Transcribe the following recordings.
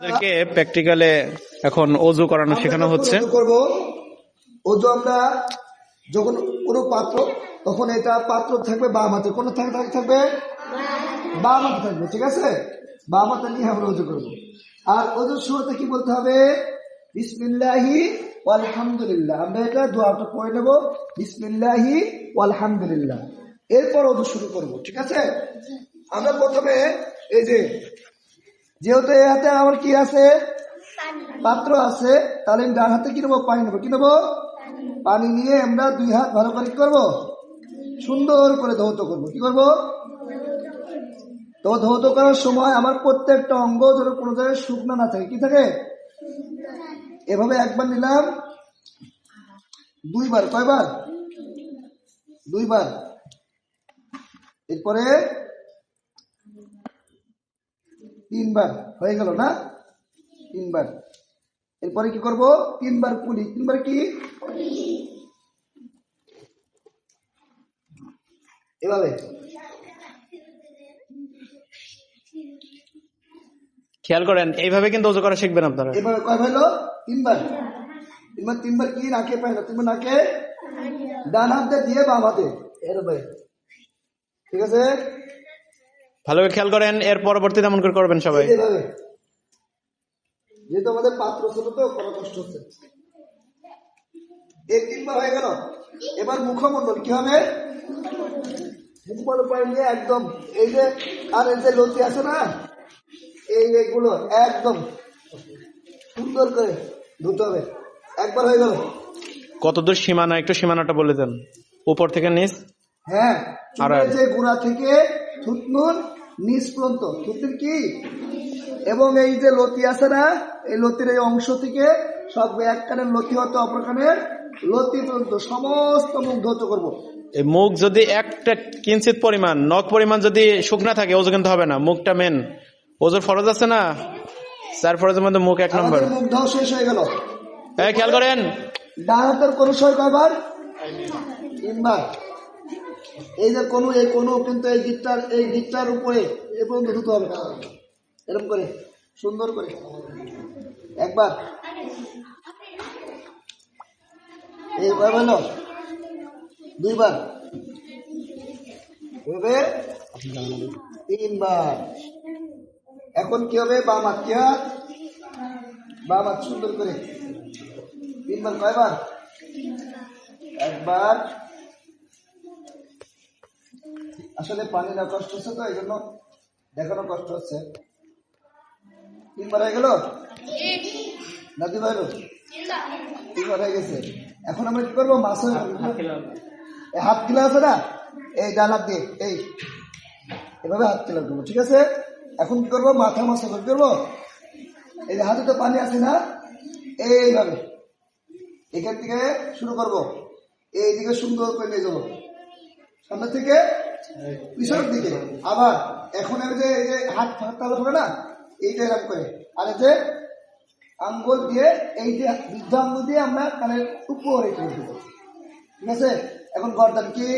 আমাদেরকে প্র্যাকটিক্যালে এখন অজু করানো শেখানো হচ্ছে। অজু করব অজু আমরা যখন কোনো পাত্র তখন এটা পাত্র থাকবে বাম হাতে কোনো থাকবে থাকবে? বাম হাতে থাকবে ঠিক আছে? বাম হাতে নিয়ে আমরা অজু করব। আর অজুর শুরুতে কি বলতে হবে? বিসমিল্লাহি আলহামদুলিল্লাহ আমরা এটা দোয়াটা পড়ে নেব। বিসমিল্লাহি আলহামদুলিল্লাহ এরপর অজু শুরু করব ঠিক আছে? আমরা প্রথমে এই যে যেহেতু এই হাতে আমার কি আছে? পাত্র আছে। তাহলে আমি ডান হাতে কি নেব? পানি নেব। কি নেব? পানি নিয়ে আমরা দুই হাত ভালো করে কি করব? সুন্দর করে ধৌত করব। কি করব? তো ধৌত করার সময় আমার প্রত্যেকটা অঙ্গ যেন কোনো জায়গায় শুকনো না থাকে। কি থাকে? এভাবে একবার নিলাম। দুইবার। কয়বার? দুইবার। এরপরে তিনবার হয়ে গেল না? তিনবার। এরপরে কি করব? তিনবার কুলি তিনবার কি? এভাবে। খেয়াল করেন এইভাবে কিন্তু অজু করা শিখবেন আপনারা। এভাবে কয় হলো? তিনবার। তিনবার তিনবার কি? নাকে পাই না? তিনবার নাকে? ডান হাতে দিয়ে বাম হাতে। এরবে ঠিক আছে? ভালো করে খেয়াল করেন এর পরবর্তীতে এমন করে করবেন সবাই। যেহেতু আমাদের পাত্র ছোট তো করা কষ্ট হচ্ছে। এই তিনবার হয়ে গেল। এবার মুখমন্ডল কি হবে? মুখমন্ডল পরে নিয়ে একদম এই যে আর এই যে লতি আছে না এই এগুলো একদম সুন্দর করে ধুতে হবে। একবার হয়ে গেল। কতদূর সীমানা একটু সীমানাটা বলে দেন। উপর থেকে নিচ? হ্যাঁ আর- যে গোড়া থেকে থুতনুর নিচ পর্যন্ত থুতনির কি? এবং এই যে লতি আছে না এই লতির এই অংশ থেকে সব এক কানের লতি হতে অপর কানের লতি পর্যন্ত সমস্ত মুখ ধৌত করব। এই মুখ যদি একটা কিঞ্চিত পরিমাণ নখ পরিমাণ যদি শুকনা থাকে ওজু কিন্তু হবে না মুখটা মেন ওজুর ফরজ আছে না? চার ফরজের মধ্যে মুখ এক নম্বর। মুখ ধাও শেষ হয়ে গেল। হ্যাঁ খেয়াল করেন। ডান হাতের কোনো সময় কয়বার? তিনবার। এই যে কোনো, এই কোনো কিন্তু এই গিটটার এই গিটটার উপরে এ পর্যন্ত ধুতে হবে এরকম করে, সুন্দর করে। একবার। এইবার হলো দুইবার। তিনবার। এখন কি হবে? বাম হাত কি হাত বাম সুন্দর করে। তিনবার, কয়বার? একবার। আসলে পানি না কষ্ট হচ্ছে তো এই জন্য দেখানো কষ্ট হচ্ছে। তিনবার হয়ে গেল? না দুবার হলো? তিনবার হয়ে গেছে। এখন আমরা কি করব? মাছ হাত কিলা আছে না? এই ডান হাত দিয়ে এই। এভাবে হাত কিলা করব ঠিক আছে? এখন কি করব? মাথা মাছ করব এই যে হাতে তো পানি আছে না? এইভাবে। এখান থেকে শুরু করব। এই দিকে সুন্দর করে নিয়ে যাব। সামনে থেকে পিছনের দিকে। আবার এখন আমি যে এই যে হাত হাত তালা করে না, এইটা এরকম করে। আর যে আঙ্গুল দিয়ে এই যে বৃদ্ধ আঙ্গুল দিয়ে আমরা কানের উপরে করে দেবো। ঠিক আছে? এখন গর্দান কি?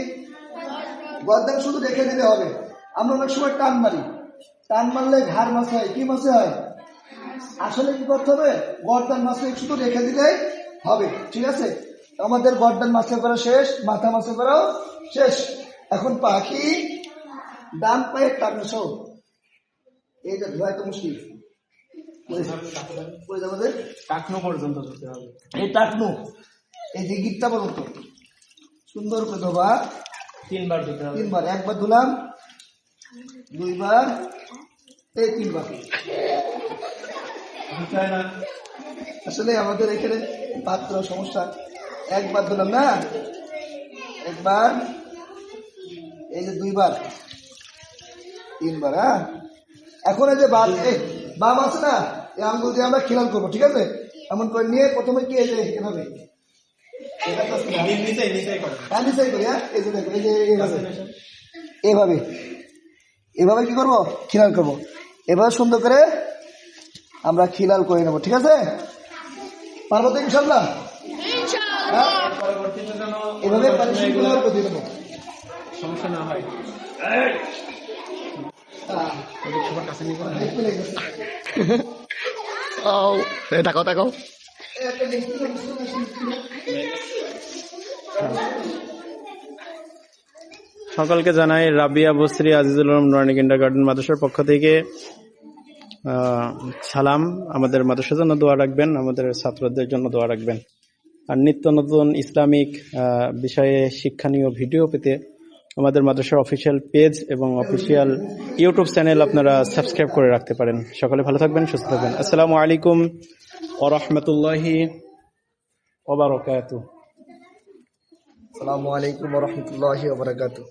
গর্দান শুধু রেখে দিলে হবে। আমরা অনেক সময় টান মারি। টান মারলে ঘাড় মাসে হয়। কি মাসে হয়? আসলে কি করতে হবে? গর্দান মাসে শুধু রেখে দিলেই হবে। ঠিক আছে? আমাদের গর্দান মাছে করা শেষ, মাথা মাছে করাও শেষ। এখন পাখি ডান পায়ে সব। এইটা ধোয়া তো মুশকিল। টাকনো পর্যন্ত যেতে হবে। এই টাকনো এই যে গিটটা পর্যন্ত। সুন্দর করে ধোবা। তিনবার হবে। তিনবার একবার ধুলাম দুইবার এই তিনবার। আসলে আমাদের এখানে পাত্র সমস্যা। একবার ধুলাম না একবার এই যে দুইবার। তিনবার হ্যাঁ? এখন এই যে বাম এই বাম আছে না এই আঙ্গুল দিয়ে আমরা খিলাল করব ঠিক আছে? এমন করে নিয়ে প্রথমে কি এই যে এভাবে? এটা তো নিচেই করি? এই যে দেখো, এই যে এইভাবে। এভাবে। এভাবে। কি করব? খিলাল করব। এভাবে সুন্দর করে আমরা খিলাল করে নেব ঠিক আছে? পারব তো ইনশাল্লাহ? হ্যাঁ? এভাবে করে দেবো সমস্যা না হয় হ্যাঁ। সবার কাছে নিয়ে। তাকাও তাকাও সকলকে জানাই রাবিয়া বসরি আজিজুল নুরানি কিন্ডার গার্ডেন মাদ্রাসার পক্ষ থেকে সালাম আমাদের মাদ্রাসার জন্য দোয়া রাখবেন আমাদের ছাত্রদের জন্য দোয়া রাখবেন আর নিত্য নতুন ইসলামিক বিষয়ে শিক্ষণীয় ভিডিও পেতে আমাদের মাদ্রাসার অফিসিয়াল পেজ এবং অফিসিয়াল ইউটিউব চ্যানেল আপনারা সাবস্ক্রাইব করে রাখতে পারেন। সকালে ভালো থাকবেন, সুস্থ থাকবেন। আসসালামু আলাইকুম ও রহমতুল্লাহি আসসালামু আলাইকুম রহমতুল্লাহ বারাকাতু